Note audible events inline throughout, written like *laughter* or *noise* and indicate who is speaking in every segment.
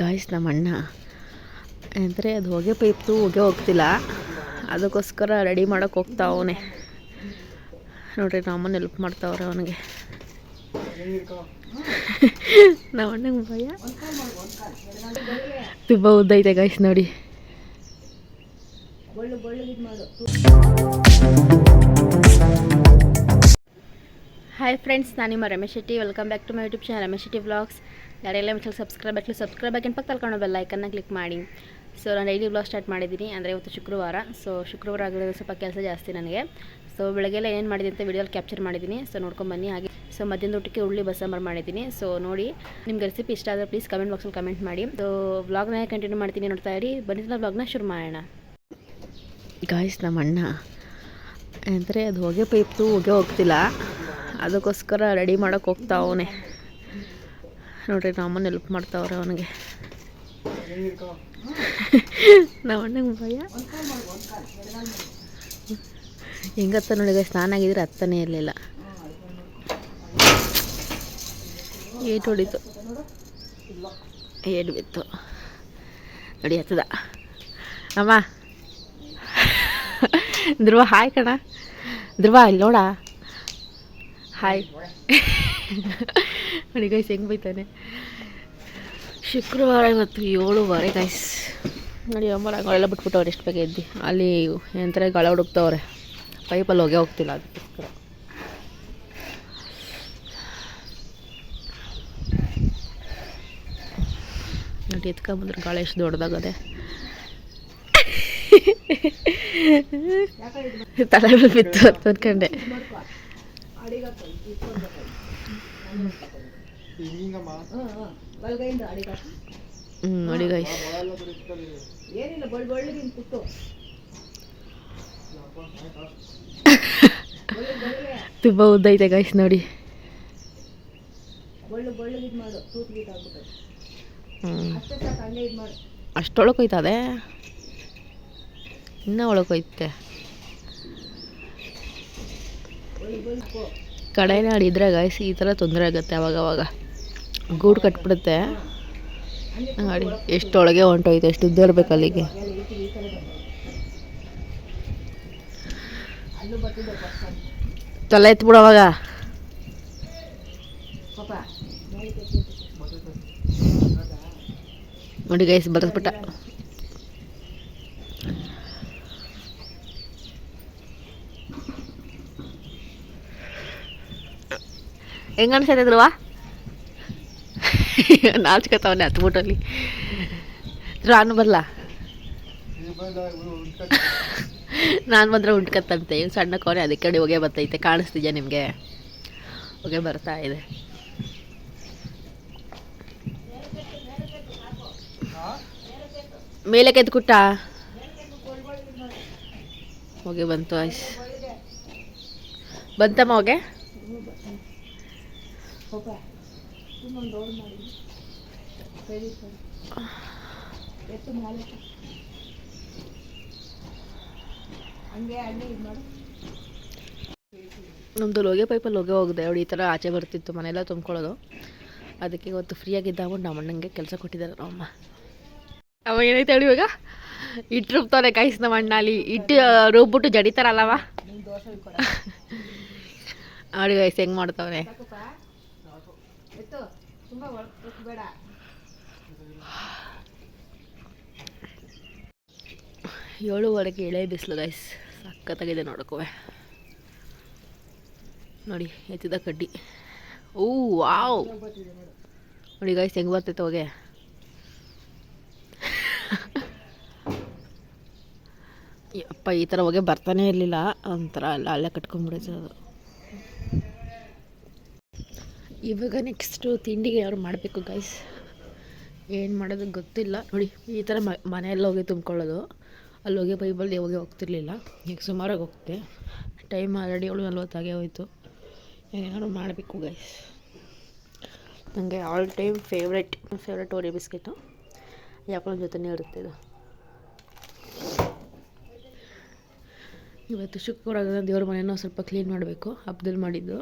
Speaker 1: Guys ನಮ್ಮ ಅಣ್ಣ. ಅಂದರೆ ಅದು ಹೊಗೆ ಪೈಪ್ತು ಹೊಗೆ ಹೋಗ್ತಿಲ್ಲ. ಅದಕ್ಕೋಸ್ಕರ ರೆಡಿ ಮಾಡೋಕೆ ಹೋಗ್ತಾ ಅವನೇ. ನೋಡ್ರಿ ನಮ್ಮನ್ನ ಹೆಲ್ಪ್ ಮಾಡ್ತಾವ್ರೆ ಅವನಿಗೆ. ನಮ್ಮ ಅಣ್ಣಂಗೆ ಭಯ. ತುಂಬ ಉದ್ದೈತೆ ಗಾಯ್ಸ್ ನೋಡಿ. ಹಾಯ್ ಫ್ರೆಂಡ್ಸ್ ನಾನು ನಿಮ್ಮ Ramesh Shetty. Welcome back to my YouTube channel Ramesh Shetty vlogs ಯಾರೆಲ್ಲ ಮಿಷಲ್ ಸಬ್ಸ್ಕ್ರೈಬ್ ಆಗಲಿ ಸಬ್ಸ್ಕ್ರೈಬ್ ಆಗಿನ ಪಕ್ಕ ತಲ್ಕೊಂಡು ಬೆಲ್ ಐಕನ್ನ ಕ್ಲಿಕ್ ಮಾಡಿ. ಸೊ ನಾನು ಡೈಲಿ ಬ್ಲಾಗ್ ಸ್ಟಾರ್ಟ್ ಮಾಡಿದ್ದೀನಿ ಅಂದರೆ ಇವತ್ತು ಶುಕ್ರವಾರ. ಸೊ ಶುಕ್ರವಾರ ಆಗಿರೋದು ಸ್ವಲ್ಪ ಕೆಲಸ ಜಾಸ್ತಿ ನನಗೆ. ಸೊ ಬೆಳಗ್ಗೆಲ್ಲ ಏನು ಮಾಡಿದೆ ಅಂತ ವಿಡಿಯೋಲಿ ಕ್ಯಾಪ್ಚರ್ ಮಾಡಿದ್ದೀನಿ ಸೊ ನೋಡ್ಕೊಂಬನ್ನಿ ಹಾಗೆ ಸೊ ಮಧ್ಯಾಹ್ನದ ಊಟಕ್ಕೆ ಉಳ್ಳಿ ಬಸ್ಸಾಂಬಾರು ಮಾಡಿದ್ದೀನಿ ಸೊ ನೋಡಿ, ನಿಮ್ಗೆ ರೆಸಿಪಿ ಇಷ್ಟ ಆದರೆ ಪ್ಲೀಸ್ ಕಮೆಂಟ್ ಬಾಕ್ಸಲ್ಲಿ ಕಮೆಂಟ್ ಮಾಡಿ. ಸೊ ವ್ಲಾಗ್ನ ಕಂಟಿನ್ಯೂ ಮಾಡ್ತೀನಿ ನೋಡ್ತಾ ಇರಿ. ಬನ್ನಿ ವ್ಲಾಗ್ನ ಶುರು ಮಾಡೋಣ. ಗಾಯ್ಸ್ ನಮ್ಮ ಅಣ್ಣ. ಅಂದರೆ ಅದು ಹೊಗೆ ಪೈಪ್ದು ಹೊಗೆ ಹೋಗ್ತಿಲ್ಲ. ಅದಕ್ಕೋಸ್ಕರ ರೆಡಿ ಮಾಡೋಕ್ಕೆ ಹೋಗ್ತಾ ಅವನೇ. ನೋಡ್ರಿ ನಮ್ಮನ್ನ ಹೆಲ್ಪ್ ಮಾಡ್ತಾವ್ರೆ ಅವನಿಗೆ. ನಮ್ಮ ಅಣ್ಣಂಗೆ ಭಯ. ಹೆಂಗತ್ತ ನೋಡಿ ಸ್ನಾನ ಆಗಿದ್ರೆ ಹತ್ತನೇ ಇರಲಿಲ್ಲ. ಏಟ್ ಹೊಡಿತು. ಏಟ್ ಬಿತ್ತು. ನೋಡಿ, ಹತ್ತದ. ಅಮ್ಮ. ಧ್ರುವ, ಹಾಯ್ ಕಣ. ಧ್ರುವ, ಇಲ್ಲಿ ನೋಡ. ಹಾಯ್. ನೋಡಿ ಗೈಸ್ ಹೆಂಗೆ ಬೈತಾನೆ? ಶುಕ್ರವಾರ ಇವತ್ತು ಏಳುವರೆ ಗೈಸ್. ನೋಡಿ ಅಮ್ಮ ರಂಗೋಳೆಲ್ಲ ಬಿಟ್ಬಿಟ್ಟವ್ರೆ ಎಷ್ಟು ಬೇಗ ಎದ್ದು. ಅಲ್ಲಿ ಎಂತರ ಗಳ ಹುಡುಕ್ತವ್ರೆ. ಪೈಪಲ್ಲಿ ಹೋಗೇ ಹೋಗ್ತಿಲ್ಲ ಅದಕ್ಕೋಸ್ಕರ. ನೋಡಿ, ಎತ್ಕೊಂಬಂದ್ರೆ ಗಾಳ ಎಷ್ಟು ದೊಡ್ಡದಾಗದೆ. ತಲೆ ಬಿತ್ತು ಅಂತ ಹ್ಞೂ ನೋಡಿ ಗೈಸ್ ತುಂಬ ಉದ್ದ ಐತೆ ಗೈಸ್ ನೋಡಿ. ಅಷ್ಟು ಅಷ್ಟೊಳಗೆ ಹೋಯ್ತದೆ ಇನ್ನೂ ಒಳಗೆ ಹೋಯ್ತೆ ಕಡೆನೇ ಆಡಿದ್ರೆ ಗೈಸ್ ಈ ಥರ ತೊಂದರೆ ಆಗುತ್ತೆ ಅವಾಗ ಅವಾಗ ಗೂಡು ಕಟ್ಬಿಡುತ್ತೆ. ನೋಡಿ, ಎಷ್ಟೊಳಗೆ ಹೊಂಟೋಯ್ತು, ಎಷ್ಟು ಉದ್ದ ಇರಬೇಕು ಅಲ್ಲಿಗೆ. ತಲೆ ಎತ್ಬಿಡು ಅವಾಗ. ನೋಡಿ ಗೈಸ್ ಬರೆದ್ಬಿಟ್ಟ ಹೆಂಗ ಅನ್ಸೈತೆ ಧ್ರುವ *laughs* ನಾಚ್ಕೊತಾವನೆ ಹತ್ಬಿಟ್ಟಲ್ಲಿ ನಾನು ಬರಲ್ಲ *laughs* ನಾನು ಬಂದರೆ ಉಂಟ್ಕತ್ತಂತೆ. ಇವ್ನು ಸಣ್ಣ ಕೋರೆ ಅದಕ್ಕೆ ಕಡೆ ಹೊಗೆ ಬರ್ತೈತೆ, ಕಾಣಿಸ್ತಿದ್ಯಾ ನಿಮಗೆ? ಹೊಗೆ ಬರ್ತಾ ಇದೆ. ಮೇಲೆ ಕೆದ್ಕುಟ್ಟ ಹೊಗೆ ಬಂತು ಆಯ್ಸ್ ಬಂತಮ್ಮ ಹೊಗೆ? ನಮ್ಮದು ಲೋಗೆ ಪೈಪಲ್ಲಿ ಲೋಗೆ ಹೋಗಿದೆ. ಅವಳು ಈ ಥರ ಆಚೆ ಬರ್ತಿತ್ತು ಮನೆಯೆಲ್ಲ ತುಂಬ್ಕೊಳ್ಳೋದು. ಅದಕ್ಕೆ ಇವತ್ತು ಫ್ರೀಯಾಗಿದ್ದ ಇದ್ದಾಗ ನಮ್ಮ ಅಣ್ಣಂಗೆ ಕೆಲಸ ಕೊಟ್ಟಿದ್ದಾರೆ ನಮ್ಮಮ್ಮ ಅವ ಏನೈತೆ ಹೇಳಿ ಇವಾಗ? ಇಟ್ಟು ರುಬ್ತಾರೆ ಕಾಯಿಸ್ ನಮ್ಮ ಅಣ್ಣ ಅಲ್ಲಿ. ಇಟ್ಟು ರುಬ್ಬಿಟ್ಟು ಜಡಿತಾರಲ್ಲವ *laughs* ಅವ್ರಿಗೆ ಗೈಸ್ ಹೆಂಗೆ ಮಾಡ್ತಾವನೆ? ಏಳುವರೆಗೆ ಎಳೆ ಬಿಸಿಲು ಗೈಸ್ ಸಕ್ಕತ್ತಾಗಿದೆ ನೋಡಕೋವೆ. ನೋಡಿ, ಎತ್ತಿದ ಕಡ್ಡಿ. ಓ, ವಾವ್. ನೋಡಿ ಗೈಸ್ ಹೆಂಗೆ ಬರ್ತೈತೆ ಹೋಗೆ. ಅಪ್ಪ ಈ ಥರ ಹೋಗೆ ಬರ್ತಾನೆ ಇರಲಿಲ್ಲ. ಒಂಥರ ಎಲ್ಲ ಅಲ್ಲೇ ಕಟ್ಕೊಂಡ್ಬಿಡೈತೆ ಅದು ಇವಾಗ ನೆಕ್ಸ್ಟು ತಿಂಡಿಗೆ ಯಾರು ಮಾಡಬೇಕು ಗೈಸ್ ಏನು ಮಾಡೋದು ಗೊತ್ತಿಲ್ಲ. ನೋಡಿ, ಈ ಥರ ಮನೆಯಲ್ಲಿ ಹೋಗಿ ತುಂಬ್ಕೊಳ್ಳೋದು. ಅಲ್ಲಿ ಹೋಗಿ ಬೈಬಲ್ ಹೋಗಿ ಹೋಗ್ತಿರ್ಲಿಲ್ಲ. ಈಗ ಸುಮಾರಾಗಿ ಹೋಗ್ತೆ. ಟೈಮ್ ಆಲ್ರೆಡಿ ಏಳು ನಲ್ವತ್ತಾಗೆ ಹೋಯ್ತು. ಏನಾದ್ರು ಮಾಡಬೇಕು ಗೈಸ್ ನನಗೆ all time favourite favourite Oreo biscuit ಯಾಕೋ ಜೊತೆನೇ ಇರುತ್ತೆ ಇದು. ಇವತ್ತು ಶುಕ್ರವಾರ ದೇವ್ರ ಮನೆಯೂ ಸ್ವಲ್ಪ ಕ್ಲೀನ್ ಮಾಡಬೇಕು. ಹಬ್ಬದಲ್ಲಿ ಮಾಡಿದ್ದು.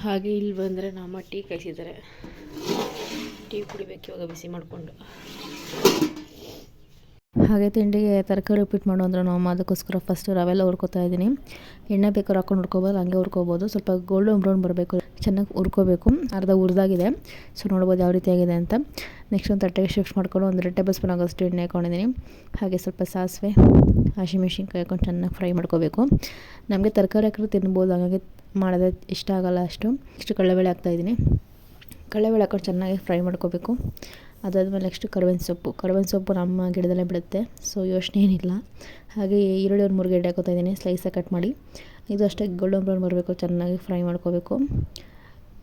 Speaker 1: ಹಾಗೆ ಇಲ್ಲಿ ಬಂದರೆ ನಮ್ಮ ಟೀ ಕಾಯಿಸಿದ್ದಾರೆ
Speaker 2: ಟೀ ಕುಡಿಬೇಕು, ಇವಾಗ ಬಿಸಿ ಮಾಡಿಕೊಂಡು.
Speaker 1: ಹಾಗೆ ತಿಂಡಿಗೆ ತರಕಾರಿ ಉಪ್ಪಿಟ್ಟು ಮಾಡು ಅಂದ್ರೆ ನಾವು ಅದಕ್ಕೋಸ್ಕರ ಫಸ್ಟ್ ರವೆಲ್ಲ ಹುರ್ಕೋತಾ ಇದ್ದೀನಿ. ಎಣ್ಣೆ ಬೇಕಾದ್ರೆ ಹಾಕೊಂಡು ಹುರ್ಕೋಬೋದು, ಹಂಗೆ ಹುರ್ಕೋಬೋದು. ಸ್ವಲ್ಪ ಗೋಲ್ಡನ್ ಬ್ರೌನ್ ಬರಬೇಕು, ಚೆನ್ನಾಗಿ ಹುರ್ಕೋಬೇಕು. ಅರ್ಧ ಹುರಿದಾಗಿದೆ. ಸೊ ನೋಡ್ಬೋದು ಯಾವ ರೀತಿಯಾಗಿದೆ ಅಂತ. ನೆಕ್ಸ್ಟ್ ಒಂದು ತಟ್ಟೆಗೆ ಶಿಫ್ಟ್ ಮಾಡ್ಕೊಂಡು ಒಂದು ಟೇಬಲ್ ಸ್ಪೂನ್ ಆಗೋಷ್ಟು ಎಣ್ಣೆ ಹಾಕೊಂಡಿದ್ದೀನಿ. ಹಾಗೆ ಸ್ವಲ್ಪ ಸಾಸಿವೆ ಹಸಿಮೆಣ್ಸಿನ್ಕಾಯಿ ಹಾಕೊಂಡು ಚೆನ್ನಾಗಿ ಫ್ರೈ ಮಾಡ್ಕೋಬೇಕು. ನಮಗೆ ತರಕಾರಿ ಹಾಕಿದ್ರೆ ತಿನ್ಬೋದು, ಹಾಗಾಗಿ ಮಾಡೋದು ಇಷ್ಟ ಆಗೋಲ್ಲ ಅಷ್ಟು. ಇಷ್ಟು ಕಡಲೆಬೇಳೆ ಹಾಕ್ತಾಯಿದ್ದೀನಿ ಕಡಲೆಬೇಳೆ ಹಾಕೊಂಡು ಚೆನ್ನಾಗಿ ಫ್ರೈ ಮಾಡ್ಕೋಬೇಕು. ಅದಾದಮೇಲೆ ನೆಕ್ಸ್ಟ್ ಕರ್ಬೇವಿನ ಸೊಪ್ಪು. ಕರ್ಬೇವಿನ ಸೊಪ್ಪು ನಮ್ಮ ಗಿಡದಲ್ಲೇ ಬಿಡುತ್ತೆ ಸೊ ಯೋಚನೆ ಏನಿಲ್ಲ. ಹಾಗೆ ಈರುಳ್ಳಿ ಒಂದು ಮೂರು ಗಡ್ಡೆ ಹಾಕೋತಾ ಇದ್ದೀನಿ ಸ್ಲೈಸಾಗಿ ಕಟ್ ಮಾಡಿ. ಇದು ಅಷ್ಟೇ ಗೋಲ್ಡನ್ ಬ್ರೌನ್ ಬರಬೇಕು ಚೆನ್ನಾಗಿ ಫ್ರೈ ಮಾಡ್ಕೋಬೇಕು.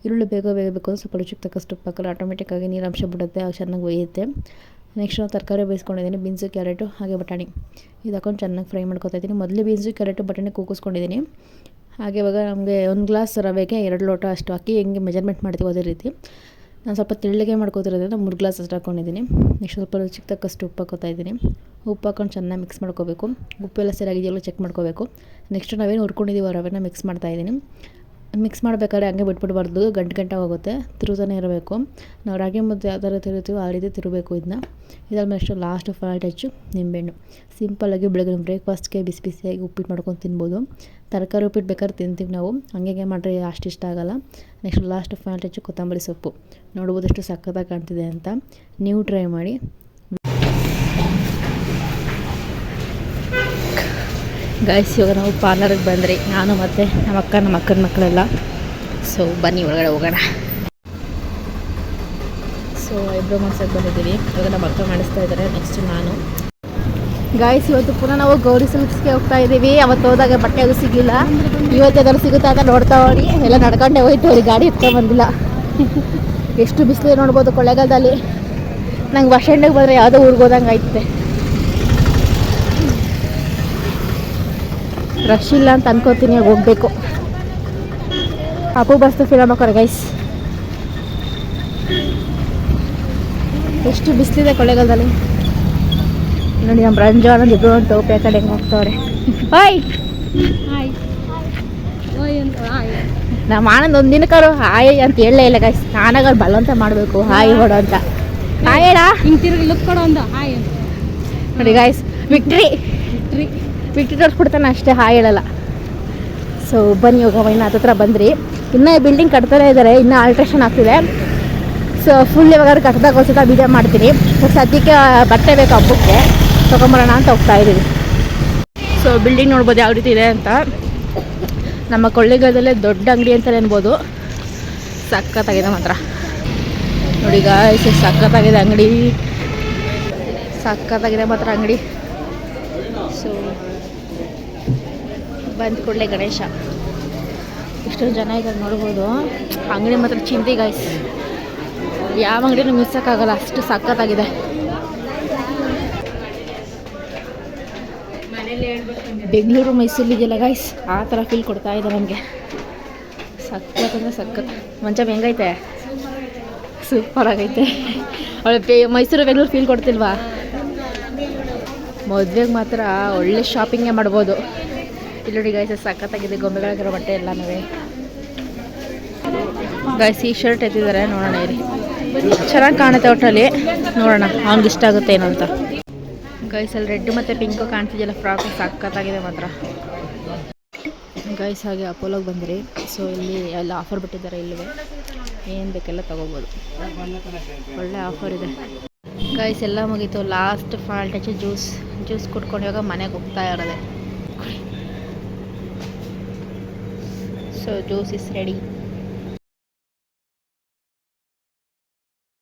Speaker 1: ಈರುಳ್ಳಿ ಬೇಗ ಬೇಯಬೇಕು ಬೇಕು ಸ್ವಲ್ಪ ರುಚಿಗೆ ತಕ್ಕಷ್ಟು ಹಾಕಲ್ಲ ಆಟೋಮೆಟಿಕ್ಕಾಗಿ ನೀರಂಶ ಬಿಡುತ್ತೆ ಆಗ ಚೆನ್ನಾಗಿ ಒಯ್ಯುತ್ತೆ. ನೆಕ್ಸ್ಟ್ ನಾವು ತರಕಾರಿ ಬೇಯಿಸ್ಕೊಂಡಿದ್ದೀನಿ, ಬೀನ್ಸು, ಕ್ಯಾರೆಟು ಹಾಗೆ ಬಟಾಣಿ. ಇದು ಹಾಕೊಂಡು ಚೆನ್ನಾಗಿ ಫ್ರೈ ಮಾಡ್ಕೊತಾ ಇದ್ದೀನಿ. ಮೊದಲು ಬೀನ್ಸು, ಕ್ಯಾರೆಟು, ಬಟಾಣಿ ಕೂಗಿಸ್ಕೊಂಡಿದ್ದೀನಿ. ಹಾಗೆ ಇವಾಗ ನಮಗೆ ಒಂದು ಗ್ಲಾಸ್ ರವೆಗೆ ಎರಡು ಲೋಟ ಅಷ್ಟು ಹಾಕಿ ಹೆಂಗೆ ಮೆಜರ್ಮೆಂಟ್ ಮಾಡ್ತೀವಿ ಅದೇ ರೀತಿ. ನಾನು ಸ್ವಲ್ಪ ತೆಳ್ಳಗೆ ಮಾಡ್ಕೋತಿರೋದ್ರಿಂದ ಮೂರು ಗ್ಲಾಸ್ ಅಷ್ಟು ಹಾಕ್ಕೊಂಡಿದ್ದೀನಿ ನೆಕ್ಸ್ಟ್ ಸ್ವಲ್ಪ ರುಚಿಗೆ ತಕ್ಕಷ್ಟು ಉಪ್ಪು ಹಾಕೋತಾ ಇದ್ದೀನಿ. ಉಪ್ಪು ಹಾಕೊಂಡು ಚೆನ್ನಾಗಿ ಮಿಕ್ಸ್ ಮಾಡ್ಕೋಬೇಕು. ಉಪ್ಪೆಲ್ಲ ಸರಿಯಾಗಿದೆಯಲ್ಲ ಚೆಕ್ ಮಾಡ್ಕೋಬೇಕು. ನೆಕ್ಸ್ಟ್ ನಾವೇನು ಹುರ್ಕೊಂಡಿದ್ದೀವಿ ರವೆನ ಮಿಕ್ಸ್ ಮಾಡ್ತಾಯಿದ್ದೀನಿ ಮಿಕ್ಸ್ ಮಾಡಬೇಕಾದ್ರೆ ಹಂಗೆ ಬಿಟ್ಬಿಡ್ಬಾರ್ದು, ಗಂಟು ಗಂಟೆ ಹೋಗುತ್ತೆ ತಿರುಗ್ತಾನೆ ಇರಬೇಕು. ನಾವು ರಾಗಿ ಮುದ್ದೆ ಯಾವ ಥರ ತಿರುಗ್ತೀವೋ ಆ ರೀತಿ ತಿರುಗಬೇಕು ಇದನ್ನ. ಇದಾದ್ಮೇಲೆ ನೆಕ್ಸ್ಟು ಲಾಸ್ಟ್ ಫಾಲ್ ಟಚ್ಚು ನಿಂಬೆಹಣ್ಣು. ಸಿಂಪಲ್ಲಾಗಿ ಬೆಳಗ್ಗೆ ಬ್ರೇಕ್ಫಾಸ್ಟ್ಗೆ ಬಿಸಿ ಬಿಸಿಯಾಗಿ ಉಪ್ಪಿಟ್ಟು ಮಾಡ್ಕೊಂಡು ತಿನ್ಬೋದು. ತರಕಾರಿ ಉಪ್ಪಿಟ್ಟು ಬೇಕಾದ್ರೆ ತಿಂತೀವಿ ನಾವು. ಹಂಗೆ ಮಾಡ್ರೆ ಅಷ್ಟು ಇಷ್ಟ ಆಗೋಲ್ಲ. ನೆಕ್ಸ್ಟ್ ಲಾಸ್ಟ್ ಫೈನಲ್ ಟಚ್ಚು ಕೊತ್ತಂಬರಿ ಸೊಪ್ಪು. ನೋಡ್ಬೋದು ಎಷ್ಟು ಸಕ್ಕತ್ತಾಗಿ ಕಾಣ್ತಿದೆ ಅಂತ. ನೀವು ಟ್ರೈ ಮಾಡಿ. ಗಾಯ್ಸ್ ಇವಾಗ ನಾವು ಪಾರ್ಲರ್ಗೆ ಬಂದ್ರಿ. ನಾನು ಮತ್ತು ನಮ್ಮ ಅಕ್ಕ, ನಮ್ಮ ಅಕ್ಕನ ಮಕ್ಕಳೆಲ್ಲ. ಸೊ ಬನ್ನಿ, ಒಳಗಡೆ ಹೋಗೋಣ. ಸೊ ಇಬ್ಬರು ಮಾಡ್ಸೋಕೆ ಬಂದಿದ್ದೀವಿ. ಇವಾಗ ನಮ್ಮ ಅಕ್ಕ ಮಾಡಿಸ್ತಾ ಇದ್ದಾರೆ ನೆಕ್ಸ್ಟ್ ನಾನು. ಗಾಯ್ಸ್ ಇವತ್ತು ಪುನಃ ನಾವು ಗೌರಿ ಸಿಲ್ಕ್ಸ್ಗೆ ಹೋಗ್ತಾ ಇದ್ದೀವಿ. ಅವತ್ತು ಹೋದಾಗ ಬಟ್ಟೆ ಅದು ಸಿಗಲಿಲ್ಲ. ಇವತ್ತು ಯಾವ್ದಾದ್ರು ಸಿಗುತ್ತಾ ಅಂತ ನೋಡ್ತಾ ಹೋಗಿ. ಎಲ್ಲ ನಡ್ಕೊಂಡೆ ಹೋಯ್ತು, ಅವ್ರಿಗೆ ಗಾಡಿ ಎತ್ಕೊಂಡು ಬಂದಿಲ್ಲ. *laughs* ಎಷ್ಟು ಬಿಸಿಲು ನೋಡ್ಬೋದು, ಕೊಳ್ಳೆಗಾಲದಲ್ಲಿ. ನಂಗೆ ಬಸ್ ಸ್ಟ್ಯಾಂಡಿಗೆ ಬಂದರೆ ಯಾವುದೋ ಊರಿಗೆ ಹೋದಂಗೆ ಆಯ್ತದೆ. ರಶ್ ಇಲ್ಲ ಅಂತ ಅನ್ಕೋತೀನಿ ಹೋಗ್ಬೇಕು. ಅಪ್ಪು ಬಸ್ತು ಫಿಲಮ್ ಹಾಕೋರೆ ಗೈಸ್ ಎಷ್ಟು ಬಿಸಿಲಿದೆ ಕೊಳ್ಳೇಗಾಲದಲ್ಲಿ. ನೋಡಿ ನಮ್ಮ ರಂಜಾನ್ ಇಬ್ರು ಅಂತ ಟೋಪಿ ಕಡೆ ಹೆಂಗೆ ಹೋಗ್ತವ್ರೆ. ಹಾಯ್ ನಮ್ಮ ಆನಂದ್ ಒಂದು ದಿನಕ್ಕಾರು ಹಾಯ್ ಅಂತ ಹೇಳಲೇ ಇಲ್ಲ ಗೈಸ್ ನಾನಾಗ ಬಲವಂತ ಮಾಡಬೇಕು ಹಾಯ್ ಹೊಡೋ ಅಂತ. ಹಾಯ್ ಹೇಳ
Speaker 3: ಹಿಂಗೆ ತಿರುಗಿ ಲುಕ್ ಕೊಡೋ ಒಂದು ಹಾಯ್ ಅಂತ.
Speaker 1: ನೋಡಿ ಗೈಸ್ ವಿಕ್ಟ್ರಿ
Speaker 3: ಬಿಟ್ರಿ
Speaker 1: ವಿಕ್ಟ್ರಿ ತೋರಿಸ್ಬಿಡ್ತಾನೆ ಅಷ್ಟೇ, ಹಾಯ್ ಹೇಳಲ್ಲ. ಸೊ ಬನ್ನಿ ಹೋಗವ ಇನ್ನು ಹತ್ರ ಬಂದ್ರಿ. ಇನ್ನೂ ಬಿಲ್ಡಿಂಗ್ ಕಟ್ತಾನೆ ಇದ್ದಾರೆ ಇನ್ನೂ ಆಲ್ಟ್ರೇಷನ್ ಆಗ್ತಿದೆ. ಸೊ ಫುಲ್ ಇವಾಗ ಕಟ್ಟದಾಗ ಒಂದ್ಸತ ವಿಡಿಯೋ ಮಾಡ್ತೀನಿ. ಸದ್ಯಕ್ಕೆ ಬಟ್ಟೆ ಬೇಕು ಹಬ್ಬಕ್ಕೆ. ತೊಗೊಂಬರೋಣ ಅಂತ ಹೋಗ್ತಾ ಇದ್ದೀವಿ. ಸೊ ಬಿಲ್ಡಿಂಗ್ ನೋಡ್ಬೋದು ಯಾವ ರೀತಿ ಇದೆ ಅಂತ. ನಮ್ಮ ಕೊಳ್ಳೇಗಾಲದಲ್ಲೇ ದೊಡ್ಡ ಅಂಗಡಿ ಅಂತಲೇ ಅನ್ಬೋದು. ಸಕ್ಕತ್ತಾಗಿದೆ ಮಾತ್ರ. ನೋಡಿ ಗಾಯ್ಸ್ ಸಕ್ಕತ್ತಾಗಿದೆ ಅಂಗಡಿ. ಸಕ್ಕತ್ತಾಗಿದೆ ಮಾತ್ರ ಅಂಗಡಿ. ಸೊ ಬಂದ ಕೂಡಲೇ ಗಣೇಶ. ಇಷ್ಟೊಂದು ಜನ ಇದ್ದಾರೆ ನೋಡ್ಬೋದು. ಅಂಗಡಿ ಮಾತ್ರ ಚಿಂತೆ ಗಾಯ್ಸ್ ಯಾವ ಅಂಗಡಿನೂ ಮಿಸ್ಸಕ್ಕಾಗಲ್ಲ ಅಷ್ಟು ಸಕ್ಕತ್ತಾಗಿದೆ ಬೆಂಗಳೂರು ಮೈಸೂರಿಗೆಲ್ಲ ಗಾಯ್ಸ್ ಆ ಥರ ಫೀಲ್ ಕೊಡ್ತಾ ಇದೆ ನಮಗೆ. ಸಖತ್ ಅಂದರೆ ಸಖತ್. ಮಂಚ ಹೆಂಗೈತೆ ಸೂಪರ್. ಆಗೈತೆ. ಅವಳು ಬೇ ಮೈಸೂರು ಬೆಂಗಳೂರು ಫೀಲ್ ಕೊಡ್ತಿಲ್ವಾ? ಮದುವೆಗೆ ಮಾತ್ರ ಒಳ್ಳೆ ಶಾಪಿಂಗೇ ಮಾಡ್ಬೋದು. ಇಲ್ಲಿ ನೋಡಿ ಗೈಸ್ ಸಖತ್ತಾಗಿದೆ ಗೊಂಬೆಗಳಿರೋ ಬಟ್ಟೆ ಎಲ್ಲನೂ ಗೈಸ್ ಈ ಶರ್ಟ್ ಎತ್ತಿದ್ದಾರೆ, ನೋಡೋಣ ಇರಿ ಚೆನ್ನಾಗಿ ಕಾಣುತ್ತೆ ಒಟ್ಟಲ್ಲಿ ನೋಡೋಣ ಅವ್ನಿಗೆ ಇಷ್ಟ ಆಗುತ್ತೆ ಏನೋ ಅಂತ. ಗೈಸ್ ಅಲ್ಲಿ ರೆಡ್ ಮತ್ತು ಪಿಂಕು ಕಾಣ್ತಿದೆಯಲ್ಲ ಫ್ರಾಕ್ ಸಖತ್ತಾಗಿದೆ ಮಾತ್ರ. ಗೈಸ್ ಹಾಗೆ ಅಪೋಲೋಗೆ ಬಂದ್ರಿ. ಸೊ ಇಲ್ಲಿ ಎಲ್ಲ ಆಫರ್ ಬಿಟ್ಟಿದ್ದಾರೆ ಇಲ್ಲಿಗೆ. ಏನು ಬೇಕೆಲ್ಲ ತೊಗೋಬೋದು. ಒಳ್ಳೆ ಆಫರ್ ಇದೆ. ಗೈಸ್ ಎಲ್ಲ ಮುಗೀತು. Last fall touch juice juice ಕುಡ್ಕೊಂಡು ಇವಾಗ ಮನೆಗೆ ಹೋಗ್ತಾ ಇರೋದೆ. So juice is ready